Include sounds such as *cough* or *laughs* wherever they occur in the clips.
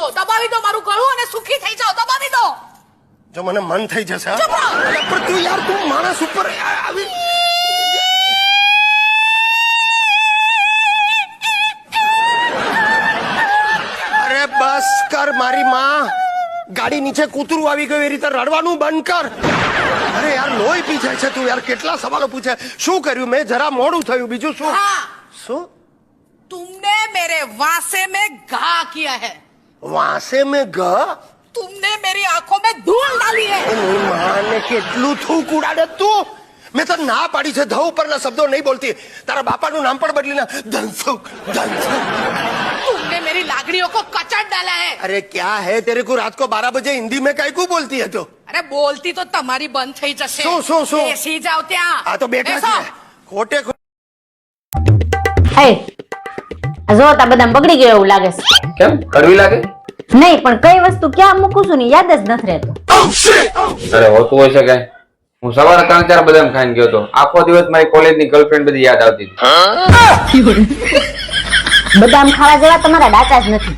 દો દબાવી દો મારું ગળું અને સુખી થઈ જાઓ દબાવી દો જો મને મન થઈ જશે હા? ચૂપ રહો. અરે પણ તું યાર તું માણસ ઉપર આવી અરે બસ કર મારી માં ગાડી નીચે કૂતરું આવી ગયું એ રીતે રડવાનું બંધ કર અરે યાર લોહી પી જાય છે તું યાર કેટલા સવાલો પૂછે શું કર્યું મેં જરા મોડું થયું બીજું શું हाँ શું तुमने मेरे वासे में घा किया है વાસે મેં ગ तुमने मेरी आंखों में धूल डाली है એની માને કેટલું થૂક ઉડાડે તું મેં તો ના પાડી છે ધ ઉપરના શબ્દો નહીં બોલતી તારા બાપાનું નામ પણ બદલી ના ધનસુખ ધનસુખ तुमने मेरी लागड़ियों को कचड़ डाला है अरे क्या है तेरे को रात को बारह बजे हिंदी में कई को बोलती है तो અરે બોલતી તો તમારી બંધ થઈ જશે શું, શું, શું? બેસી જાવ ત્યાં આ તો બેઠા બેસો. છે ખોટે ખો- હે આ જો તા બધા બગડી ગયો એવું લાગે છે. કેમ? કડવી લાગે? નહીં પણ કઈ વસ્તુ ક્યાં મૂકું છું ને યાદ જ નથી રહેતું. અરે હોતું હોય છે કઈ. હું સવારે ત્રણ ચાર બદામ ખાઈને ગયો હતો આખો દિવસ મારી કોલેજની ગર્લફ્રેન્ડ બધી યાદ આવતી હતી. બદામ ખાવા જેવા તમારા ડાચા જ નથી.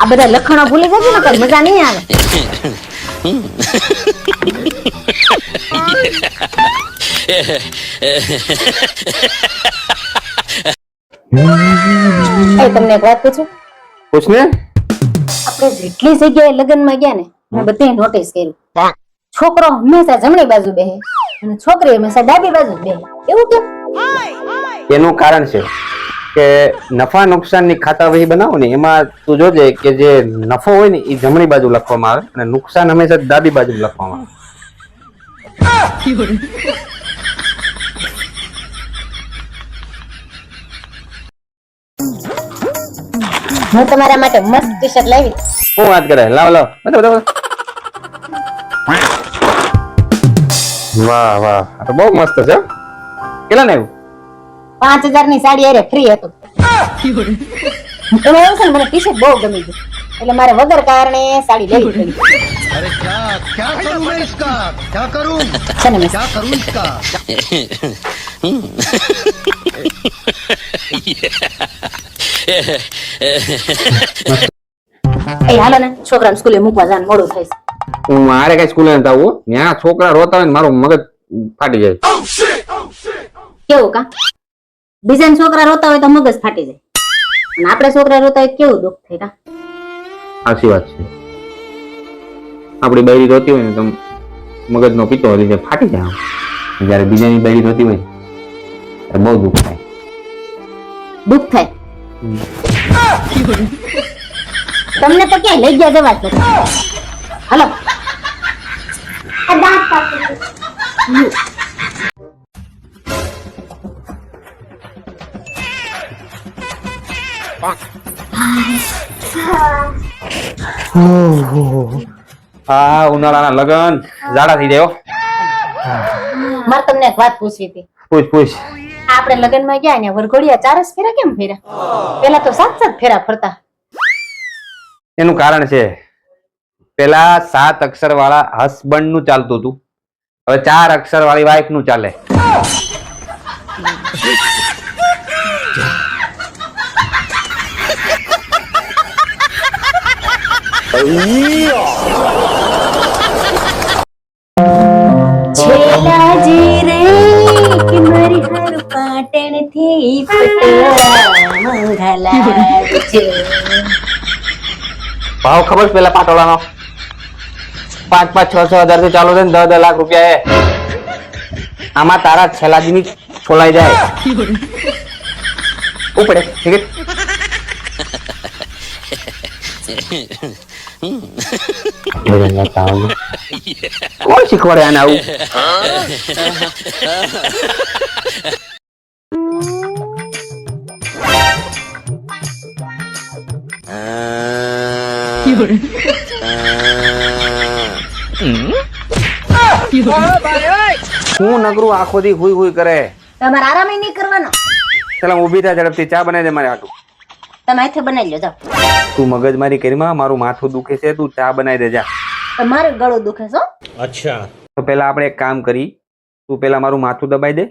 આ બધા લખણો ભૂલી જજો ને કઈ મજા નહીં આવે. *laughs* એ તમને એક વાત પૂછું? પૂછ ને આપણે જેટલી જગ્યાએ લગ્નમાં ગયા ને મેં બધી નોટિસ કર્યું. છોકરો હંમેશા જમણી બાજુ બેહે અને છોકરી હંમેશા ડાબી બાજુ બેહે. એવું કેમ? એનું કારણ છે કે નફા નુકસાનની ખાતા વહી બનાવો ને એમાં તું જોજે કે જે નફો હોય ને એ જમણી બાજુ લખવામાં આવે અને નુકસાન હંમેશા ડાબી બાજુ લખવામાં આવે. હું તમારા માટે મસ્ત ટી શર્ટ લાવી. હું વાત કરે? લાવ લાવ. બતાવ બતાવ વાહ વાહ. આ તો બહુ મસ્ત છે કેટલા ને પાંચ હજારની સાડી અરે ફ્રી હતું. તમે એવું છે ને મને ટી શર્ટ બહુ ગમી ગયું એટલે મારે વગર કારણે સાડી લેવી પડી. અરે ક્યા ક્યા કરું મેં ઇસકા? ક્યા કરું? છે ને ક્યા કરું ઇસકા? *laughs* *laughs* હમ *laughs* એ હાલો ને છોકરાને સ્કૂલે મૂકવા જવાનું મોડું થાય છે. હું મારે કઈ સ્કૂલે નતા આવું ત્યાં છોકરા રોતા હોય ને મારું મગજ ફાટી જાય. કેવું કા? બીજા છોકરા રોતા હોય તો મગજ ફાટી જાય. અને આપણે છોકરા રોતા હોય કેવું દુઃખ થાય કા? સાચી વાત છે. આપણી બૈરી રોતી હોય ને તો મગજનો પીતો હોય ફાટી જાય જયારે બીજાની બૈરી રોતી હોય બહુ દુઃખ થાય. દુઃખ થાય. તમને તો ક્યાંય લઈ ગયા જવા હલો. હા ઉનાળાના લગન. ઝાડા થઈ જાય મારે તમને એક વાત પૂછવી હતી. પૂછ પૂછ. આપણે લગ્નમાં ગયા ને વરઘોડિયા ચાર જ ફેરા કેમ ફેર્યા પેલા તો સાત સાત ફેરા ફરતા. એનું કારણ છે પેલા સાત અક્ષર વાળા હસબન્ડનું ચાલતું હતું. હવે ચાર અક્ષર વાળી વાઈફનું ચાલે. છેલા ભાવ ખબર છે પેલા પાટોળાનો? પાંચ પાંચ, છ છ હજારથી ચાલુ છે ને, દસ દસ લાખ રૂપિયા એ. આમાં તારા છેલ્લાજીની છોલાઈ જાય. ઉપડે શીખવાડે આને આવું? 有人。હું નગરું આખો દી હુઈ હુઈ કરે? તમારે આરામ નહીં કરવાનો. ચાલ હું ઝડપથી ચા બનાવી દે મારે આટલું તમે હાથે બનાવી લો તું મગજ મારી કરીમાં મારું માથું દુખે છે તું ચા બનાવી દેજા. જા ગળું દુખે છે અચ્છા. તો પેલા આપણે એક કામ કરી તું પેલા મારું માથું દબાઈ દે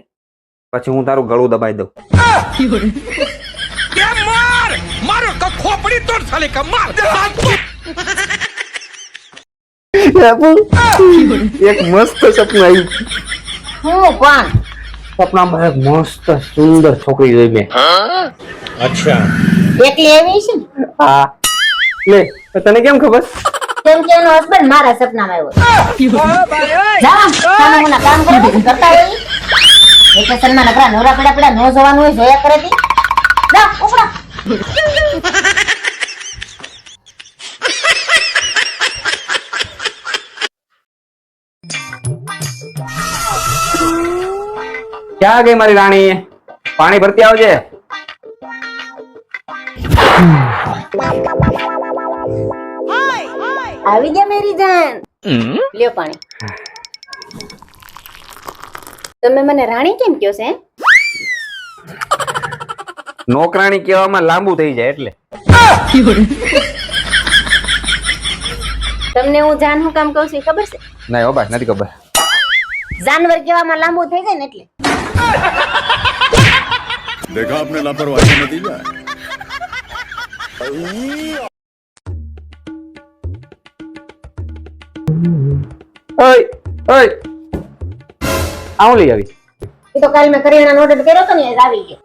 પછી હું તારું ગળું દબાઈ દઉં. કે માર? મારો ખોપડી તોડ સાલે કમાર એક મસ્ત સપનું આવ્યું હું પણ. સપનામાં એક મસ્ત સુંદર છોકરી જોઈ મેં. એકલી એવી છે હા. લે તને કેમ ખબર? કેમ કે એનો હસબન્ડ મારા સપનામાં આવ્યો જા સામે મુના કામ કરો કરતા હોય વેકેશનમાં નકરા નવરા પડ્યા પડ્યા નો જોવાનું હોય જોયા કરે તી. જા ઉપડા. ક્યાં ગઈ મારી રાણી? પાણી ભરતી આવજે. આવી ગયા મેરી જાન. લ્યો પાણી. તમે મને રાણી કેમ કયો છે નોકરાણી કહેવામાં લાંબુ થઈ જાય એટલે. તમને હું જાન હું કામ કહું છું ખબર છે? ના હો બા નથી ખબર. જાનવર કહેવામાં લાંબુ થઈ જાય ને એટલે. देखा आपने लापरवाही का नतीजा है ઓય ઓય આવું લઈ આવી એ તો કાલ મેં કરિયાણાનો ઓર્ડર કર્યો તો ને એ જ આવી ગયો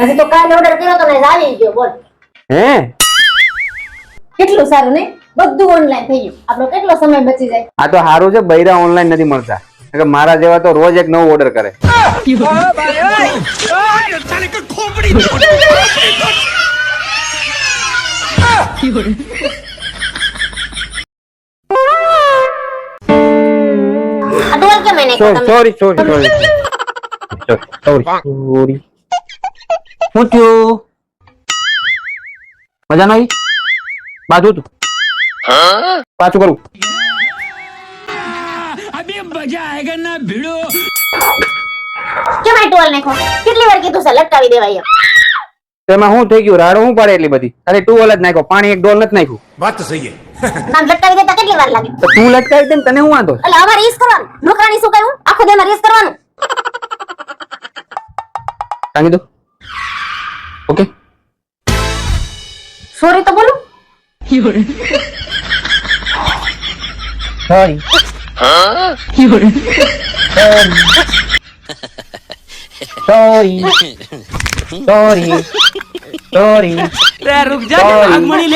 હજી તો કાલ ઓર્ડર કર્યો તો ને એ જ આવી ગયો બોલ હે કેટલું સારું ને બધું ઓનલાઈન થઈ ગયું આપણો કેટલો સમય બચી જાય આ તો સારું છે બૈરા ઓનલાઈન નથી મળતા કારણ કે મારા જેવા તો રોજ એક નવો ઓર્ડર કરે. સોરી સોરી સોરી થયું? મજા નહીં બાજુ તું. પાછું કરું. મજા આયગા ભીડો? કેમ ટોલ નાખો? કેટલી વાર કીધું છે લટકાવી દેવાય તેમાં શું થઈ ગયું? રાડો શું પડે એટલી બધી? અરે ટુવેલ જ નાખ્યો પાણી એક ડોલ નથી નાખ્યું. વાત તો સહી નામ લટકાવી દેતા કેટલી વાર લાગે? તો તું લટકાવી દે તને હું વાંધો? એટલે અમારે રેસ કરવાનું. નોકરાણી શું કહ્યું? આખો દેમાં રેસ કરવાનું. કાંગી દો ઓકે. સોરી તો બોલું. Sorry Huh? um, sorry. Sorry. Sorry. अरे रुक जा नागमणि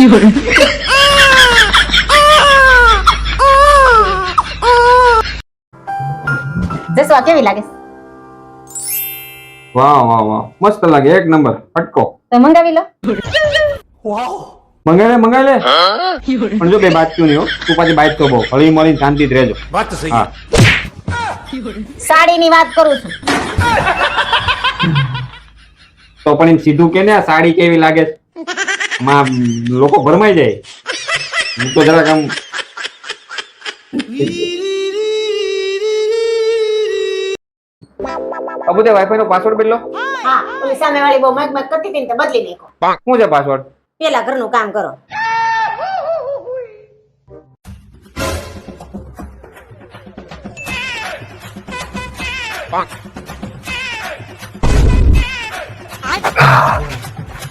有人。જસવા કેવી લાગે વાહ વાહ વાહ મસ્ત લાગે એક નંબર અટકો તો મંગાવી લો વાવ મંગાવે મંગાવી લે પણ જો બે વાત ક્યું નહીં તું પાછી બાઈટ તો બહુ હળી મળી શાંતિ જ રહેજો વાત સહી સાડી ની વાત કરું છું તો પણ એમ સીધું કે ને આ સાડી કેવી લાગે છે આમાં લોકો ભરમાઈ જાય. હું તો જરાક આમ અબુ તે વાઈફાઈ નો પાસવર્ડ બદલો. હા ઓલી સામે વાળી બહુ મગ મગ કરતી હતી ને તે બદલી નાખો. શું છે પાસવર્ડ પેલા ઘરનું કામ કરો.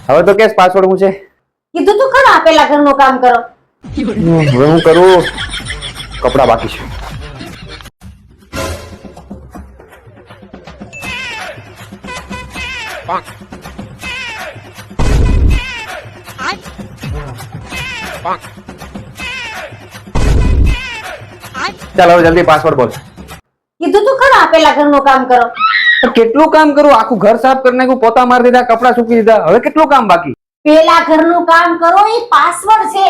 હવે તો કેસ પાસવર્ડ હું છે? પેલા ઘરનું કામ કરો. હવે હું કરું? કપડા બાકી છે. ચાલો હવે જલ્દી પાસવર્ડ બોલ. કીધું તું ખરા પેલા ઘરનું કામ કરો. કેટલું કામ કરું? આખું ઘર સાફ કરી નાખ્યું પોતા મારી દીધા કપડા સૂકી દીધા. હવે કેટલું કામ બાકી? પેલા ઘરનું કામ કરો, એ પાસવર્ડ છે.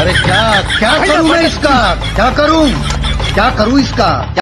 અરે ક્યાં ક્યાં કરું મેં ઇસકા? ક્યાં કરું? ક્યાં કરું ઇસકા?